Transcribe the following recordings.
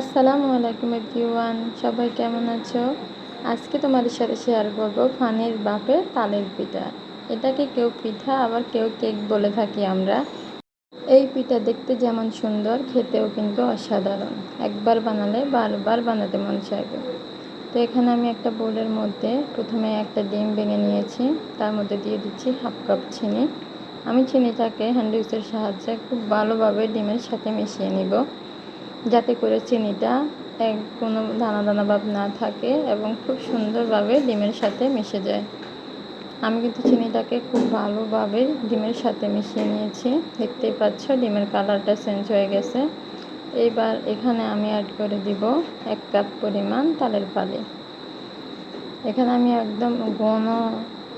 আসসালামু আলাইকুম এভরিওয়ান, সবাই কেমন আছো? আজকে তোমাদের সাথে শেয়ার করব ফানির বাপের তালের পিঠা। এটাকে কেউ পিঠা, আবার কেউ কেক বলে থাকি আমরা। এই পিঠা দেখতে যেমন সুন্দর, খেতেও কিন্তু অসাধারণ। একবার বানালে বারবার বানাতে মন চাইবে। তো এখানে আমি একটা বোলের মধ্যে প্রথমে একটা ডিম ভেঙে নিয়েছি। তার মধ্যে দিয়ে দিচ্ছি হাফ কাপ চিনি। আমি চিনিটাকে হ্যান্ড সাহায্যে খুব ভালোভাবে ডিমের সাথে মিশিয়ে নিব। যাতে করে চিনিটা এক কোনো দানা দানা ভাব না থাকে এবং খুব সুন্দরভাবে ডিমের সাথে মিশে যায়। আমি কিন্তু চিনিটাকে খুব ভালোভাবে ডিমের সাথে মিশিয়ে নিয়েছি। দেখতেই পাচ্ছ ডিমের কালারটা চেঞ্জ হয়ে গেছে। এইবার এখানে আমি অ্যাড করে দিব এক কাপ পরিমাণ তালের পালি। এখানে আমি একদম ঘন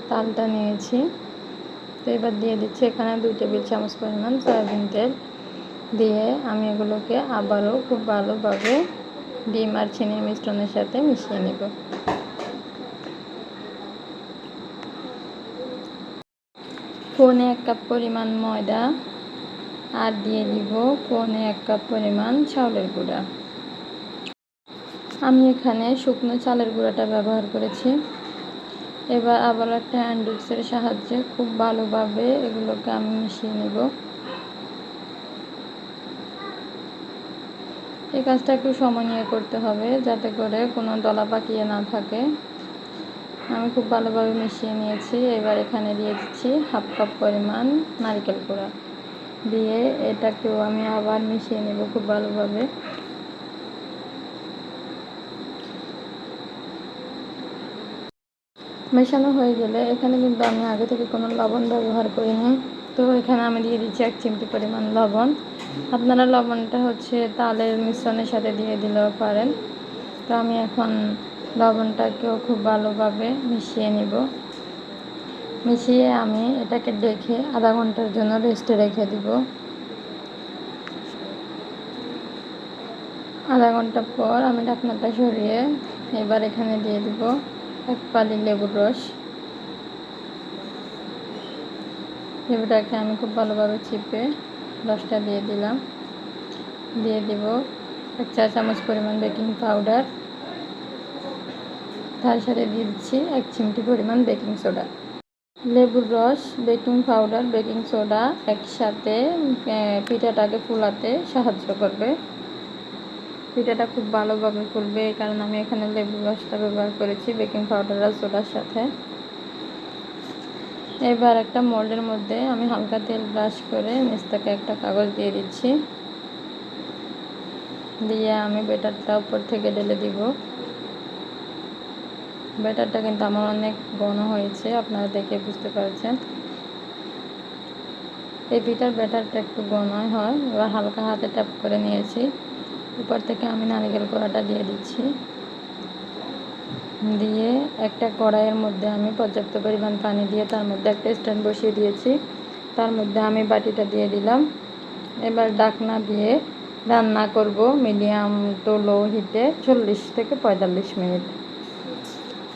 তালটা নিয়েছি। তো এবার দিয়ে দিচ্ছি এখানে দুই টেবিল চামচ পরিমাণ সয়াবিন তেল। দিয়ে আমি এগুলোকে আবারও খুব ভালোভাবে ডিম আর চিনির মিশ্রণের সাথে মিশিয়ে নেব। পৌনে এক কাপ পরিমাণ ময়দা আর দিয়ে দিব পৌনে এক কাপ পরিমাণ চাউলের গুঁড়া। আমি এখানে শুকনো চালের গুঁড়াটা ব্যবহার করেছি। এবার আবার একটা হ্যান্ডউক্সের সাহায্যে খুব ভালোভাবে এগুলোকে আমি মিশিয়ে নেব। এই কাজটা একটু সময় নিয়ে করতে হবে যাতে করে কোনো দলা পাকিয়ে না থাকে। আমি খুব ভালোভাবে মিশিয়ে নিয়েছি। এবার এখানে দিয়ে দিচ্ছি হাফ কাপ পরিমাণ নারকেল কুড়া দিয়ে এটাকেও আমি আবার মিশিয়ে নেব খুব ভালোভাবে। মেশানো হয়ে গেলে এখানে কিন্তু আমি আগে থেকে কোনো লবণ ব্যবহার করিনি। তো এখানে আমি দিয়ে দিচ্ছি এক চিমটি পরিমাণ লবণ। আপনারা লবণটা হচ্ছে তালের মিশ্রণের সাথে দিয়ে দিলেও পারেন। তো আমি এখন লবণটাকেও খুব ভালোভাবে মিশিয়ে নিব। মিশিয়ে আমি এটাকে দেখে আধা ঘণ্টার জন্য রেস্টে রেখে দিব। আধা ঘণ্টা পর আমি ঢাকনাটা সরিয়ে এবার এখানে দিয়ে দিব এক পালি লেবুর রস। লেবুটাকে আমি খুব ভালোভাবে চিপে রসটা দিয়ে দিলাম। দিয়ে দিব এক চা চামচ পরিমাণ বেকিং পাউডার। তার সাথে দিয়ে দিচ্ছি এক চিমটি পরিমাণ বেকিং সোডা। লেবুর রস, বেকিং পাউডার, বেকিং সোডা একসাথে পিঠাটাকে ফুলাতে সাহায্য করবে। পিঠাটা খুব ভালোভাবে ফুলবে কারণ আমি এখানে লেবুর রসটা ব্যবহার করেছি বেকিং পাউডার আর সোডার সাথে। এবার একটা মোল্ডের মধ্যে আমি হালকা তেল ব্রাশ করে নিচ থেকে একটা কাগজ দিয়ে দিচ্ছি। দিয়ে আমি বেটারটা উপর থেকে ঢেলে দিব। ব্যাটারটা কিন্তু আমার অনেক ঘন হয়েছে, আপনারা দেখে বুঝতে পারছেন। এই পিঠার ব্যাটারটা একটু ঘন হয়, এবার হালকা হাতে ট্যাপ করে নিয়েছি। উপর থেকে আমি নারিকেল কোড়াটা দিয়ে দিচ্ছি। দিয়ে একটা কড়াইয়ের মধ্যে আমি পর্যাপ্ত পরিমাণ পানি দিয়ে তার মধ্যে একটা স্ট্যান্ড বসিয়ে দিয়েছি। তার মধ্যে আমি বাটিটা দিয়ে দিলাম। এবার ডাকনা দিয়ে রান্না করব মিডিয়াম টু লো হিটে চল্লিশ থেকে পঁয়তাল্লিশ মিনিট।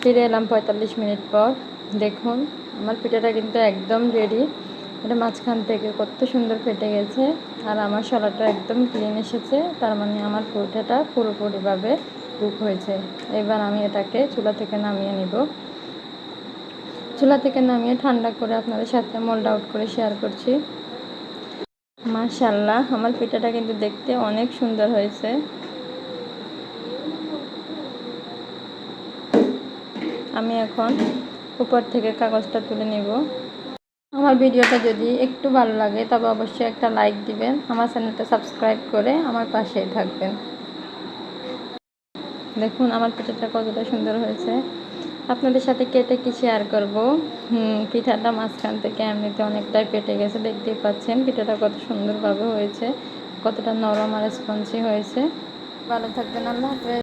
ফিরে এলাম পঁয়তাল্লিশ মিনিট পর। দেখুন, আমার পিঠাটা কিন্তু একদম রেডি এটা মাঝখান থেকে কত সুন্দর ফেটে গেছে। আর আমার সলাটা একদম ক্লিন এসেছে। তার মানে আমার পিঠাটা পুরোপুরিভাবে কুক হয়েছে। এবার আমি এটাকে চুলা থেকে নামিয়ে নিব। চুলা থেকে নামিয়ে ঠান্ডা করে আপনাদের সাথে মোল্ড আউট করে শেয়ার করছি। মাশাল্লাহ আমার পিঠাটা কিন্তু দেখতে অনেক সুন্দর হয়েছে। আমি এখন উপর থেকে কাগজটা তুলে নিব। আমার ভিডিওটা যদি একটু ভালো লাগে, তবে অবশ্যই একটা লাইক দিবেন। আমার চ্যানেলটা সাবস্ক্রাইব করে আমার পাশেই থাকবেন। দেখুন, আমার পিঠাটা কতটা সুন্দর হয়েছে। আপনাদের সাথে কেটে কি শেয়ার করব? পিঠাটা মাঝখান থেকে এমনিতে অনেকটাই পেটে গেছে, দেখতেই পাচ্ছেন পিঠাটা কত সুন্দরভাবে হয়েছে, কতটা নরম আর স্পঞ্জি হয়েছে। ভালো থাকবেন, আল্লাহ হাফেজ।